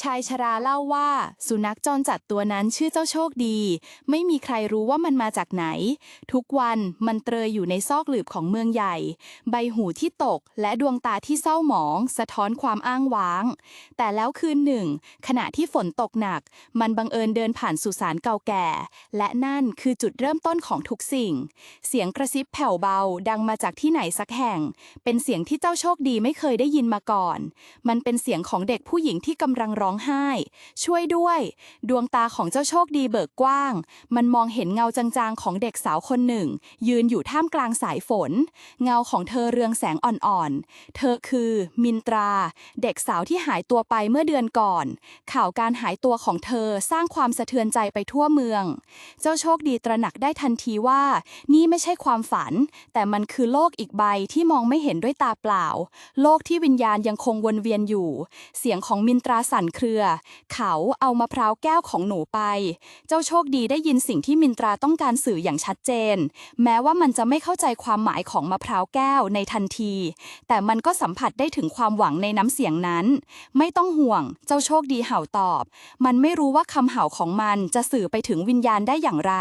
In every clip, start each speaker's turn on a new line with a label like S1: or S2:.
S1: ชายชราเล่าว่า สุนัขจรจัดตัวนั้นชื่อเจ้าโชคดี ไม่มีใครรู้ว่ามันมาจากไหน ทุกวันมันเตรยอยู่ในซอกหลืบของเมืองใหญ่ ใบหูที่ตกและดวงตาที่เศร้าหมอง สะท้อนความอ้างว้าง แต่แล้วคืนหนึ่ง ขณะที่ฝนตกหนัก มันบังเอิญเดินผ่านสุสานเก่าแก่ และนั่นคือจุดเริ่มต้นของทุกสิ่ง เสียงกระซิบแผ่วเบาดังมาจากที่ไหนสักแห่ง เป็นเสียงที่เจ้าโชคดีไม่เคยได้ยินมาก่อน มันเป็นเสียงของเด็กผู้หญิงที่กำลังร้องไห้ ช่วยด้วย ดวงตาของเจ้าโชคดีเบิกกว้าง มันมองเห็นเงาจางๆของเด็กสาวคนหนึ่ง ยืนอยู่ท่ามกลางสายฝน เงาของเธอเรืองแสงอ่อนๆ เธอคือมินตรา เด็กสาวที่หายตัวไปเมื่อเดือนก่อน ข่าวการหายตัวของเธอสร้างความสะเทือนใจไปทั่วเมือง เจ้าโชคดีตระหนักได้ทันทีว่า นี่ไม่ใช่ความฝัน แต่มันคือโลกอีกใบที่มองไม่เห็นด้วยตาเปล่า โลกที่วิญญาณยังคงวนเวียนอยู่ เสียงของมินตราสั่นเครือ เขาเอามะพร้าวแก้วของหนูไป เจ้าโชคดีได้ยินสิ่งที่มินตราต้องการสื่ออย่างชัดเจน แม้ว่ามันจะไม่เข้าใจความหมายของมะพร้าวแก้วในทันที แต่มันก็สัมผัสได้ถึงความหวังในน้ำเสียงนั้น ไม่ต้องห่วง เจ้าโชคดีเห่าตอบ มันไม่รู้ว่าคำเห่าของมันจะสื่อไปถึงวิญญาณได้อย่างไร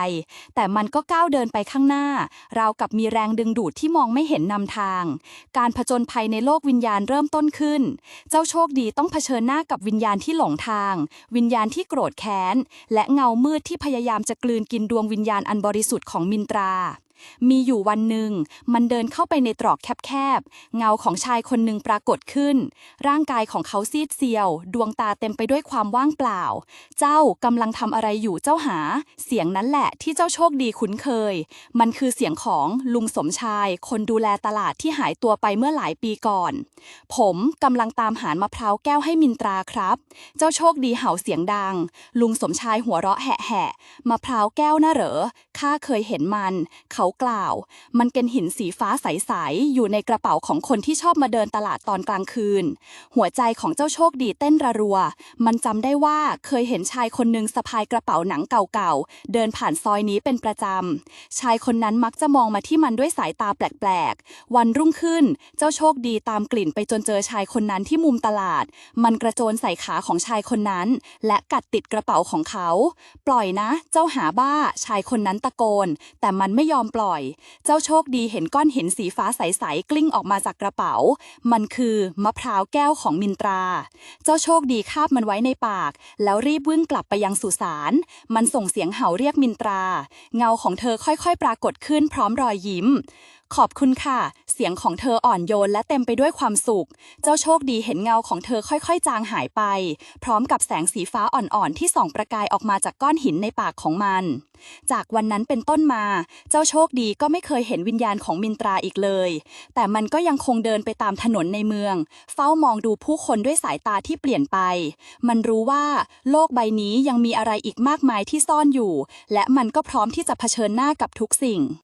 S1: แต่มันก็ก้าวเดินไปข้างหน้า ราวกับมีแรงดึงดูดที่มองไม่เห็นนำทาง การผจญภัยในโลกวิญญาณเริ่มต้นขึ้น เจ้าโชคดีต้องเผชิญหน้ากับวิญญาณที่หลงทาง วิญญาณที่โกรธแค้น และเงามืดที่พยายามจะกลืนกินดวงวิญญาณอันบริสุทธิ์ของมินตรา มีอยู่วันหนึ่ง มันเดินเข้าไปในตรอกแคบๆ เงาของชายคนหนึ่งปรากฏขึ้น ร่างกายของเขาซีดเซียว ดวงตาเต็มไปด้วยความว่างเปล่า เจ้ากำลังทำอะไรอยู่เจ้าหา เสียงนั้นแหละที่เจ้าโชคดีคุ้นเคย มันคือเสียงของลุงสมชาย คนดูแลตลาดที่หายตัวไปเมื่อหลายปีก่อน ผมกำลังตามหามะพร้าวแก้วให้มินตราครับ เจ้าโชคดีเห่าเสียงดัง ลุงสมชายหัวเราะแหะๆมะพร้าวแก้วน่ะเหรอข้าเคยเห็นมัน เขากล่าว มันเป็นหินสีฟ้าใส ๆ อยู่ในกระเป๋าของคนที่ชอบมาเดินตลาดตอนกลางคืน หัวใจของเจ้าโชคดีเต้นระรัว มันจำได้ว่าเคยเห็นชายคนหนึ่งสะพายกระเป๋าหนังเก่าๆ เดินผ่านซอยนี้เป็นประจำ ชายคนนั้นมักจะมองมาที่มันด้วยสายตาแปลก ๆ วันรุ่งขึ้น เจ้าโชคดีตามกลิ่นไปจนเจอชายคนนั้นที่มุมตลาด มันกระโจนใส่ขาของชายคนนั้น และกัดติดกระเป๋าของเขา ปล่อยนะ เจ้าหาบ้า ชายคนนั้นตะโกน แต่มันไม่ยอมปล่อยล่อย เจ้าโชคดีเห็นก้อนหินสีฟ้าใสๆกลิ้งออกมาจากกระเป๋า มันคือมะพร้าวแก้วของมินตรา เจ้าโชคดีคาบมันไว้ในปาก แล้วรีบวิ่งกลับไปยังสุสาน มันส่งเสียงเห่าเรียกมินตรา เงาของเธอค่อยๆ ปรากฏขึ้นพร้อมรอยยิ้ม ขอบคุณค่ะ เสียงของเธออ่อนโยนและเต็มไปด้วยความสุข เจ้าโชคดีเห็นเงาของเธอค่อยๆ จางหายไป พร้อมกับแสงสีฟ้าอ่อนๆ ที่ส่องประกายออกมาจากก้อนหินในปากของมัน จากวันนั้นเป็นต้นมา เจ้าโชคดีก็ไม่เคยเห็นวิญญาณของมินตราอีกเลย แต่มันก็ยังคงเดินไปตามถนนในเมือง เฝ้ามองดูผู้คนด้วยสายตาที่เปลี่ยนไป มันรู้ว่าโลกใบนี้ยังมีอะไรอีกมากมายที่ซ่อนอยู่ และมันก็พร้อมที่จะเผชิญหน้ากับทุกสิ่ง